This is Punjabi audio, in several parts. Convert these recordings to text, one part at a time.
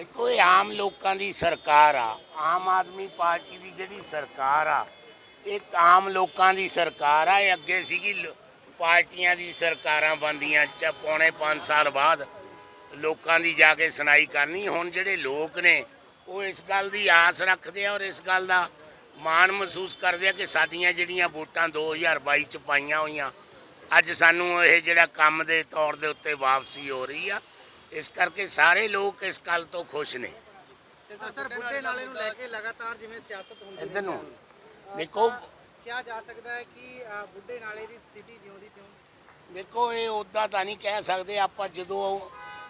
ਦੇਖੋ, ਇਹ ਆਮ ਲੋਕਾਂ ਦੀ ਸਰਕਾਰ ਆ। ਆਮ ਆਦਮੀ ਪਾਰਟੀ ਦੀ ਜਿਹੜੀ ਸਰਕਾਰ ਆ, ਇਹ ਆਮ ਲੋਕਾਂ ਦੀ ਸਰਕਾਰ ਆ। ਇਹ ਅੱਗੇ ਸੀਗੀ ਪਾਰਟੀਆਂ ਦੀ ਸਰਕਾਰਾਂ ਬੰਦੀਆਂ ਚ ਪੌਣੇ 5 ਸਾਲ ਬਾਅਦ ਲੋਕਾਂ ਦੀ ਜਾ ਕੇ ਸੁਣਾਈ ਕਰਨੀ। ਹੁਣ ਜਿਹੜੇ ਲੋਕ ਨੇ, ਉਹ ਇਸ ਗੱਲ ਦੀ ਆਸ ਰੱਖਦੇ ਆ ਔਰ ਇਸ ਗੱਲ ਦਾ ਮਾਣ ਮਹਿਸੂਸ ਕਰਦੇ ਆ ਕਿ ਸਾਡੀਆਂ ਜਿਹੜੀਆਂ ਵੋਟਾਂ 2022 ਚ ਪਾਈਆਂ ਹੋਈਆਂ, ਅੱਜ ਸਾਨੂੰ ਇਹ ਜਿਹੜਾ ਕੰਮ ਦੇ ਤੌਰ ਦੇ ਉੱਤੇ ਵਾਪਸੀ ਹੋ ਰਹੀ ਆ। ਇਸ ਕਰਕੇ ਸਾਰੇ ਲੋਕ ਇਸ ਗੱਲ ਤੋਂ ਖੁਸ਼ ਨੇ। ਤੇ ਸਰ ਬੁੱਢੇ ਨਾਲੇ ਨੂੰ ਲੈ ਕੇ ਲਗਾਤਾਰ ਜਿਵੇਂ ਸਿਆਸਤ ਹੁੰਦੀ ਇੱਧਰ ਨੂੰ। ਦੇਖੋ। ਕਿਹਾ ਜਾ ਸਕਦਾ ਹੈ ਕਿ ਬੁੱਢੇ ਨਾਲੇ ਦੀ ਸਥਿਤੀ ਜਿਉਂ ਦੀ ਤਿਉਂ ਦੇਖੋ ਇਹ ਉਦਾਂ ਤਾਂ ਨਹੀਂ ਕਹਿ ਸਕਦੇ ਆਪਾਂ ਜਦੋਂ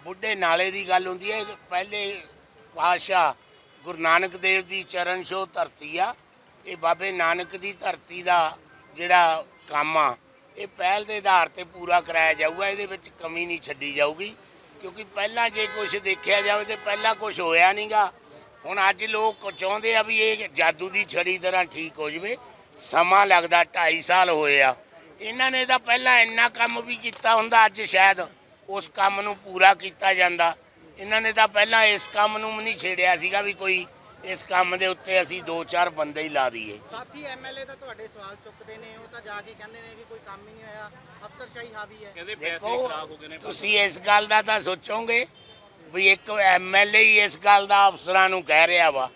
ਬੁੱਢੇ ਨਾਲੇ ਦੀ ਗੱਲ ਹੁੰਦੀ ਹੈ ਪਹਿਲੇ ਪਾਸ਼ਾ ਗੁਰੂ ਨਾਨਕ ਦੇਵ ਦੀ ਚਰਨ ਛੋਹ ਧਰਤੀ ਆ। ਇਹ ਬਾਬੇ ਨਾਨਕ ਦੀ ਧਰਤੀ ਦਾ ਜਿਹੜਾ ਕੰਮ ਆ ਇਹ ਪਹਿਲ ਦੇ ਆਧਾਰ ਤੇ ਪੂਰਾ ਕਰਾਇਆ ਜਾਊਗਾ ਇਹਦੇ ਵਿੱਚ ਕਮੀ ਨਹੀਂ ਛੱਡੀ ਜਾਊਗੀ। ਕਿਉਂਕਿ ਪਹਿਲਾਂ ਜੇ ਕੁਝ ਦੇਖਿਆ ਜਾਵੇ ਤੇ ਪਹਿਲਾਂ ਕੁਝ ਹੋਇਆ ਨਹੀਂਗਾ ਹੁਣ ਅੱਜ ਲੋਕ ਚਾਹੁੰਦੇ ਆ ਵੀ ਇਹ ਜਾਦੂ ਦੀ ਛੜੀ ਤਰ੍ਹਾਂ ਠੀਕ ਹੋ ਜਵੇ। ਸਮਾਂ ਲੱਗਦਾ 2.5 ਸਾਲ ਹੋਏ ਆ। ਇਹਨਾਂ ਨੇ ਤਾਂ ਪਹਿਲਾਂ ਇੰਨਾ ਕੰਮ ਵੀ ਕੀਤਾ ਹੁੰਦਾ, ਅੱਜ ਸ਼ਾਇਦ ਉਸ ਕੰਮ ਨੂੰ ਪੂਰਾ ਕੀਤਾ ਜਾਂਦਾ। ਇਹਨਾਂ ਨੇ ਤਾਂ ਪਹਿਲਾਂ ਇਸ ਕੰਮ ਨੂੰ ਵੀ ਨਹੀਂ ਛੇੜਿਆ ਸੀਗਾ ਵੀ ਕੋਈ ਇਸ ਕੰਮ ਦੇ ਉੱਤੇ ਅਸੀਂ ਦੋ ਚਾਰ ਬੰਦੇ ਹੀ ਲਾ ਦਈਏ। ਸਾਥੀ ਐਮਐਲਏ ਤਾਂ ਤੁਹਾਡੇ ਸਵਾਲ ਚੁੱਕਦੇ ਨੇ ਉਹ ਤਾਂ ਜਾ ਕੇ ਕਹਿੰਦੇ ਨੇ ਕਿ ਕੋਈ ਕੰਮ ਹੀ ਨਹੀਂ ਹੋਇਆ ਅਫਸਰਸ਼ਾਹੀ ਹਾਵੀ ਹੈ। ਕਹਿੰਦੇ ਪੈਸੇ ਖਰਾਬ ਹੋ ਗਏ ਨੇ। ਤੁਸੀਂ ਇਸ ਗੱਲ ਦਾ ਤਾਂ ਸੋਚੋਗੇ ਵੀ ਇੱਕ ਐਮਐਲਏ ਹੀ ਇਸ ਗੱਲ ਦਾ ਅਫਸਰਾਂ ਨੂੰ ਕਹਿ ਰਿਹਾ ਵਾ।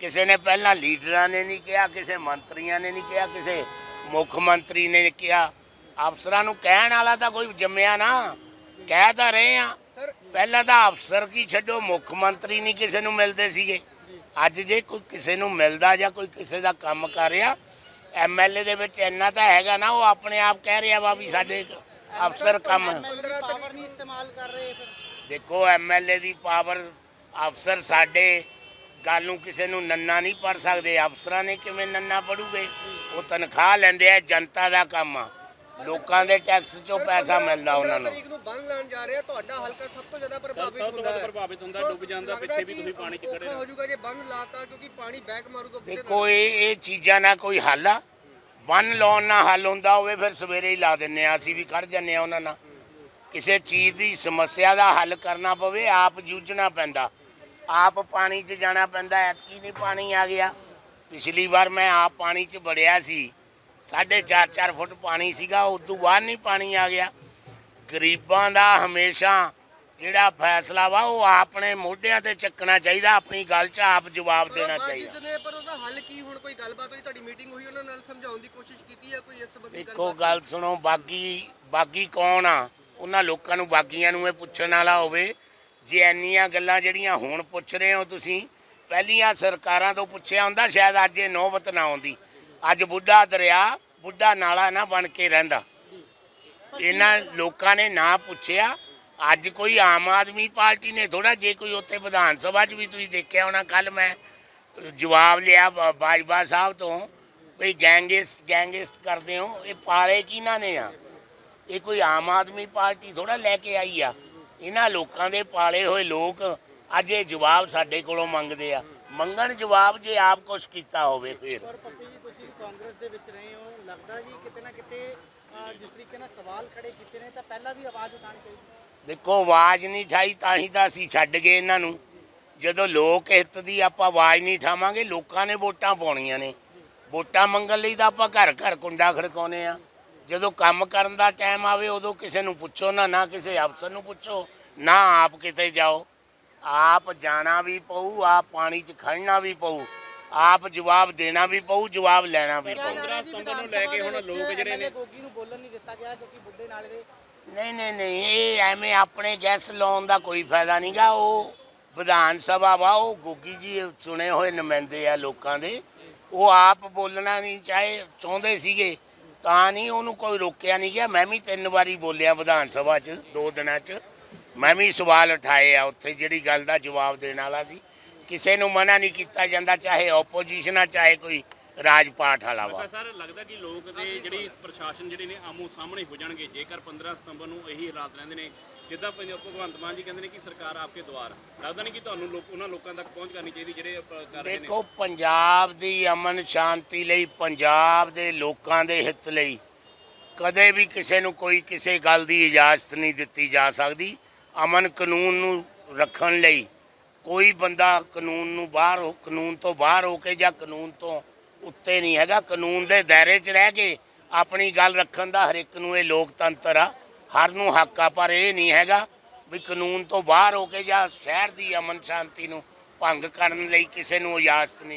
ਕਿਸੇ ਨੇ ਪਹਿਲਾਂ ਲੀਡਰਾਂ ਨੇ ਨਹੀਂ ਕਿਹਾ ਕਿਸੇ ਮੰਤਰੀਆਂ ਨੇ ਨਹੀਂ ਕਿਹਾ ਕਿਸੇ ਮੁੱਖ ਮੰਤਰੀ ਨੇ ਕਿਹਾ। ਅਫਸਰਾਂ ਨੂੰ ਕਹਿਣ ਵਾਲਾ ਤਾਂ ਕੋਈ ਜੰਮਿਆ ਨਾ। ਕਹਿ ਤਾਂ ਰਹੇ ਆ। ਸਰ ਪਹਿਲਾਂ ਤਾਂ ਅਫਸਰ ਕੀ ਛੱਡੋ ਮੁੱਖ ਮੰਤਰੀ ਨਹੀਂ ਕਿਸੇ ਨੂੰ ਮਿਲਦੇ ਸੀਗੇ। ਅੱਜ ਜੇ ਕੋਈ ਕਿਸੇ ਨੂੰ ਮਿਲਦਾ ਜਾਂ ਕੋਈ ਕਿਸੇ ਦਾ ਕੰਮ ਕਰ ਰਿਹਾ ਐਮਐਲਏ ਦੇ ਵਿੱਚ ਇੰਨਾ ਤਾਂ ਹੈਗਾ ਨਾ, ਉਹ ਆਪਣੇ ਆਪ ਕਹਿ ਰਿਹਾ ਵਾ ਵੀ ਸਾਡੇ ਅਫਸਰ ਕੰਮ ਪਾਵਰ ਨਹੀਂ ਇਸਤੇਮਾਲ ਕਰ ਰਹੇ ਫਿਰ ਦੇਖੋ ਐਮਐਲਏ ਦੀ ਪਾਵਰ ਅਫਸਰ ਸਾਡੇ, ਗੱਲ ਨੂੰ ਕਿਸੇ ਨੂੰ ਨੰਨਾ ਨਹੀਂ ਪੜ ਸਕਦੇ, ਅਫਸਰਾਂ ਨੇ ਕਿਵੇਂ ਨੰਨਾ ਪੜੂਗੇ? ਉਹ ਤਨਖਾਹ ਲੈਂਦੇ ਆ, ਜਨਤਾ ਦਾ ਕੰਮ ਆ। ਲੋਕਾਂ ਦੇ ਟੈਕਸ ਚੋਂ ਪੈਸਾ ਮਿਲਦਾ ਉਹਨਾਂ ਨੂੰ। ਤਰੀਕ ਨੂੰ ਬੰਨ ਲੈਣ ਜਾ ਰਹੇ ਆ ਤੁਹਾਡਾ ਹਲਕਾ ਸਭ ਤੋਂ ਜ਼ਿਆਦਾ ਸਭ ਪ੍ਰਭਾਵਿਤ ਤੋਂ ਹੁੰਦਾ ਵੱਧ ਪ੍ਰਭਾਵਿਤ ਹੁੰਦਾ ਡੁੱਬ ਜਾਂਦਾ ਪਿੱਛੇ ਵੀ ਤੁਸੀਂ ਪਾਣੀ 'ਚ ਖੜੇ ਹੋ ਜਾਊਗਾ ਜੇ ਬੰਨ ਲਾਤਾ ਕਿਉਂਕਿ ਪਾਣੀ ਬੈਕ ਮਾਰੂਗਾ ਦੇਖੋ ਇਹ ਇਹ ਚੀਜ਼ਾਂ ਨਾਲ ਕੋਈ ਹੱਲ ਆ। ਬੰਨ ਲਾਉਣ ਨਾਲ ਹੱਲ ਹੁੰਦਾ ਹੋਵੇ ਫਿਰ ਸਵੇਰੇ ਹੀ ਲਾ ਦਿੰਨੇ ਆ ਅਸੀਂ ਵੀ ਖੜ ਜੰਨੇ ਆ ਉਹਨਾਂ ਨਾਲ। ਕਿਸੇ ਚੀਜ਼ ਦੀ ਸਮੱਸਿਆ ਦਾ ਹੱਲ ਕਰਨਾ ਪਵੇ ਆਪ ਜੂਝਣਾ ਪੈਂਦਾ। ਆਪ ਪਾਣੀ 'ਚ ਜਾਣਾ ਪੈਂਦਾ ਐਤਕੀ ਨਹੀਂ ਪਾਣੀ ਆ ਗਿਆ। ਪਿਛਲੀ ਵਾਰ ਮੈਂ ਆਪ ਪਾਣੀ 'ਚ ਵੜਿਆ ਸੀ। ਸਾਢੇ ਚਾਰ ਚਾਰ ਫੁੱਟ ਪਾਣੀ ਸੀਗਾ ਉਦੋਂ ਬਾਅਦ ਨਹੀਂ ਪਾਣੀ ਆ ਗਿਆ। ਗਰੀਬਾਂ ਦਾ ਹਮੇਸ਼ਾ ਜਿਹੜਾ ਫੈਸਲਾ ਵਾ ਉਹ ਆਪਣੇ ਮੋਢਿਆਂ ਤੇ ਚੱਕਣਾ ਚਾਹੀਦਾ ਆਪਣੀ ਗੱਲ 'ਚ ਆਪ ਜਵਾਬ ਦੇਣਾ ਚਾਹੀਦਾ। ਜਿੱਦ ਨੇ ਪਰ ਉਹਦਾ ਹੱਲ ਕੀ? ਹੁਣ ਕੋਈ ਗੱਲਬਾਤ ਹੋਈ ਤੁਹਾਡੀ ਮੀਟਿੰਗ ਹੋਈ ਉਹਨਾਂ ਨਾਲ ਸਮਝਾਉਣ ਦੀ ਕੋਸ਼ਿਸ਼ ਕੀਤੀ ਹੈ ਕੋਈ ਇਸ ਸੰਬੰਧੀ ਇੱਕੋ ਗੱਲ ਸੁਣੋ ਬਾਗੀ ਬਾਗੀ ਕੌਣ ਆ? ਉਹਨਾਂ ਲੋਕਾਂ ਨੂੰ ਬਾਗੀਆਂ ਨੂੰ ਇਹ ਪੁੱਛਣ ਵਾਲਾ ਹੋਵੇ। ਜੇ ਇੰਨੀਆਂ ਗੱਲਾਂ ਜਿਹੜੀਆਂ ਹੁਣ ਪੁੱਛ ਰਹੇ ਹੋ ਤੁਸੀਂ ਪਹਿਲੀਆਂ ਸਰਕਾਰਾਂ ਤੋਂ ਪੁੱਛਿਆ ਹੁੰਦਾ ਸ਼ਾਇਦ ਅੱਜ ਇਹ ਨੌਬਤ ਨਾ ਆਉਂਦੀ। ਅੱਜ ਬੁੱਢਾ ਦਰਿਆ ਬੁੱਢਾ ਨਾਲਾ ਨਾ ਬਣ ਕੇ ਰਹਿੰਦਾ। ਇਹਨਾਂ ਲੋਕਾਂ ਨੇ ਨਾ ਪੁੱਛਿਆ। ਅੱਜ ਕੋਈ ਆਮ ਆਦਮੀ ਪਾਰਟੀ ਨੇ ਥੋੜਾ ਜੇ ਕੋਈ ਉੱਥੇ ਵਿਧਾਨ ਸਭਾ 'ਚ ਵੀ ਤੁਸੀਂ ਦੇਖਿਆ ਹੋਣਾ ਕੱਲ ਮੈਂ ਜਵਾਬ ਲਿਆ ਬ- ਬਾਜਵਾ ਸਾਹਿਬ ਤੋਂ ਵੀ ਗੈਂਗਿਸਟ ਗੈਂਗਿਸਟ ਕਰਦੇ ਹੋ, ਇਹ ਪਾਲੇ ਕਿਹਨਾਂ ਨੇ ਆ? ਇਹ ਕੋਈ ਆਮ ਆਦਮੀ ਪਾਰਟੀ ਥੋੜਾ ਲੈ ਕੇ ਆਈ ਆ। ਇਹਨਾਂ ਲੋਕਾਂ ਦੇ ਪਾਲੇ ਹੋਏ ਲੋਕ ਅੱਜ ਇਹ ਜਵਾਬ ਸਾਡੇ ਕੋਲੋਂ ਮੰਗਦੇ ਆ। ਮੰਗਣ ਜਵਾਬ ਜੇ ਆਪ ਕੁਛ ਕੀਤਾ ਹੋਵੇ ਫਿਰ ਪਰ ਪੱਪੀ ਜੀ ਤੁਸੀਂ ਕਾਂਗਰਸ ਦੇ ਵਿੱਚ ਰਹੇ ਹੋ, ਲੱਗਦਾ ਜੀ ਕਿਤੇ ਨਾ ਕਿਤੇ ਜਿਸ ਤਰੀਕੇ ਨਾਲ ਸਵਾਲ ਖੜੇ ਕੀਤੇ ਨੇ, ਤਾਂ ਪਹਿਲਾਂ ਵੀ ਆਵਾਜ਼ ਉਠਾਉਣੀ ਚਾਹੀਦੀ ਦੇਖੋ, ਆਵਾਜ਼ ਨਹੀਂ ਠਾਈ, ਤਾਂ ਹੀ ਤਾਂ ਅਸੀਂ ਛੱਡ ਗਏ ਇਹਨਾਂ ਨੂੰ। ਜਦੋਂ ਲੋਕ ਹਿੱਤ ਦੀ ਆਪਾਂ ਆਵਾਜ਼ ਨਹੀਂ ਠਾਵਾਂਗੇ, ਲੋਕਾਂ ਨੇ ਵੋਟਾਂ ਪਾਉਣੀਆਂ ਨੇ। ਵੋਟਾਂ ਮੰਗਣ ਲਈ ਤਾਂ ਆਪਾਂ ਘਰ ਘਰ ਕੁੰਡਾ ਖੜਕਾਉਨੇ ਆ ਜਦੋਂ ਕੰਮ ਕਰਨ ਦਾ ਟਾਈਮ ਆਵੇ, ਉਦੋਂ ਕਿਸੇ ਨੂੰ ਪੁੱਛੋ ਨਾ ਨਾ ਕਿਸੇ ਅਫਸਰ ਨੂੰ ਪੁੱਛੋ, ਨਾ ਆਪ ਕਿਤੇ ਜਾਓ। ਆਪ ਜਾਣਾ ਵੀ ਪਊ, ਆਪ ਪਾਣੀ 'ਚ ਖੜਨਾ ਵੀ ਪਊ। ਆਪ ਜਵਾਬ ਦੇਣਾ ਵੀ ਪਊ ਜਵਾਬ ਲੈਣਾ ਵੀ ਪਊ। 15 ਸਤੰਬਰ ਨੂੰ ਲੈ ਕੇ ਹੁਣ ਲੋਕ ਜਿਹੜੇ ਨੇ ਗੋਗੀ ਨੂੰ ਬੋਲਣ ਨਹੀਂ ਦਿੱਤਾ ਗਿਆ ਕਿਉਂਕਿ ਬੁੱਢੇ ਨਾਲੇ ਦੇ ਨਹੀਂ ਨਹੀਂ ਨਹੀਂ ਇਹ ਐਵੇਂ ਆਪਣੇ ਗੈਸ ਲਾਉਣ ਦਾ ਕੋਈ ਫਾਇਦਾ ਨਹੀਂਗਾ ਉਹ ਵਿਧਾਨ ਸਭਾ ਵਾ ਉਹ ਗੋਗੀ ਜੀ ਚੁਣੇ ਹੋਏ ਨੁਮਾਇੰਦੇ ਆ ਲੋਕਾਂ ਦੇ। ਉਹ ਆਪ ਬੋਲਣਾ ਨਹੀਂ ਚਾਹੇ ਚਾਹੁੰਦੇ ਸੀਗੇ ਤਾਂ ਨਹੀਂ ਉਹਨੂੰ ਕੋਈ ਰੋਕਿਆ ਨਹੀਂ ਗਿਆ। ਮੈਂ ਵੀ ਤਿੰਨ ਵਾਰੀ ਬੋਲਿਆ ਵਿਧਾਨ ਸਭਾ 'ਚ ਦੋ ਦਿਨਾਂ 'ਚ। ਮੈਂ ਵੀ ਸਵਾਲ ਉਠਾਏ ਆ ਉੱਥੇ ਜਿਹੜੀ ਗੱਲ ਦਾ ਜਵਾਬ ਦੇਣ ਵਾਲਾ ਸੀ। ਕਿਸੇ ਨੂੰ ਮਨਾ ਨਹੀਂ ਕੀਤਾ ਜਾਂਦਾ ਚਾਹੇ ਆਪੋਜੀਸ਼ਨ ਆ ਚਾਹੇ ਕੋਈ ਰਾਜ ਪਾਠ ਵਾਲਾ ਵਾ। ਸਰ ਲੱਗਦਾ ਕਿ ਲੋਕ ਦੇ ਜਿਹੜੀ ਪ੍ਰਸ਼ਾਸਨ ਜਿਹੜੇ ਨੇ ਆਮੋ ਸਾਹਮਣੇ ਹੋ ਜਾਣਗੇ ਜੇਕਰ 15 ਸਤੰਬਰ ਨੂੰ ਇਹੀ ਹਾਲਾਤ ਰਹਿੰਦੇ ਨੇ ਜਿੱਦਾਂ ਪੰਜ- ਭਗਵੰਤ ਮਾਨ ਜੀ ਕਹਿੰਦੇ ਨੇ ਕਿ ਸਰਕਾਰ ਆਪਕੇ ਦੁਆਰ ਲੱਗਦਾ ਨਹੀਂ ਕਿ ਤੁਹਾਨੂੰ ਲੋਕ ਉਹਨਾਂ ਲੋਕਾਂ ਤੱਕ ਪਹੁੰਚ ਕਰਨੀ ਚਾਹੀਦੀ ਜਿਹੜੇ ਕਰ ਰਹੇ ਨੇ? ਦੇਖੋ ਪੰਜਾਬ ਦੀ ਅਮਨ ਸ਼ਾਂਤੀ ਲਈ ਪੰਜਾਬ ਦੇ ਲੋਕਾਂ ਦੇ ਹਿੱਤ ਲਈ ਕਦੇ ਵੀ ਕਿਸੇ ਨੂੰ ਕੋਈ ਕਿਸੇ ਗੱਲ ਦੀ ਇਜਾਜ਼ਤ ਨਹੀਂ ਦਿੱਤੀ ਜਾ ਸਕਦੀ। ਅਮਨ ਕਾਨੂੰਨ ਨੂੰ ਰੱਖਣ ਲਈ ਕੋਈ ਬੰਦਾ ਕਾਨੂੰਨ ਨੂੰ ਬਾਹਰ ਹੋ ਕਾਨੂੰਨ ਤੋਂ ਬਾਹਰ ਹੋ ਕੇ ਜਾਂ ਕਾਨੂੰਨ ਤੋਂ ਉੱਤੇ ਨਹੀਂ ਹੈਗਾ, ਕਾਨੂੰਨ ਦੇ ਦਾਇਰੇ 'ਚ ਰਹਿ ਕੇ ਆਪਣੀ ਗੱਲ ਰੱਖਣ ਦਾ ਹਰ ਇੱਕ ਨੂੰ ਇਹ ਲੋਕਤੰਤਰ ਆ। ਹਰ ਨੂੰ ਹੱਕ ਆ, ਪਰ ਇਹ ਨਹੀਂ ਹੈਗਾ ਵੀ ਕਾਨੂੰਨ ਤੋਂ ਬਾਹਰ ਹੋ ਕੇ ਜਾਂ ਸ਼ਹਿਰ ਦੀ ਅਮਨ ਸ਼ਾਂਤੀ ਨੂੰ ਭੰਗ ਕਰਨ ਲਈ ਕਿਸੇ ਨੂੰ ਇਜਾਜ਼ਤ ਨਹੀਂ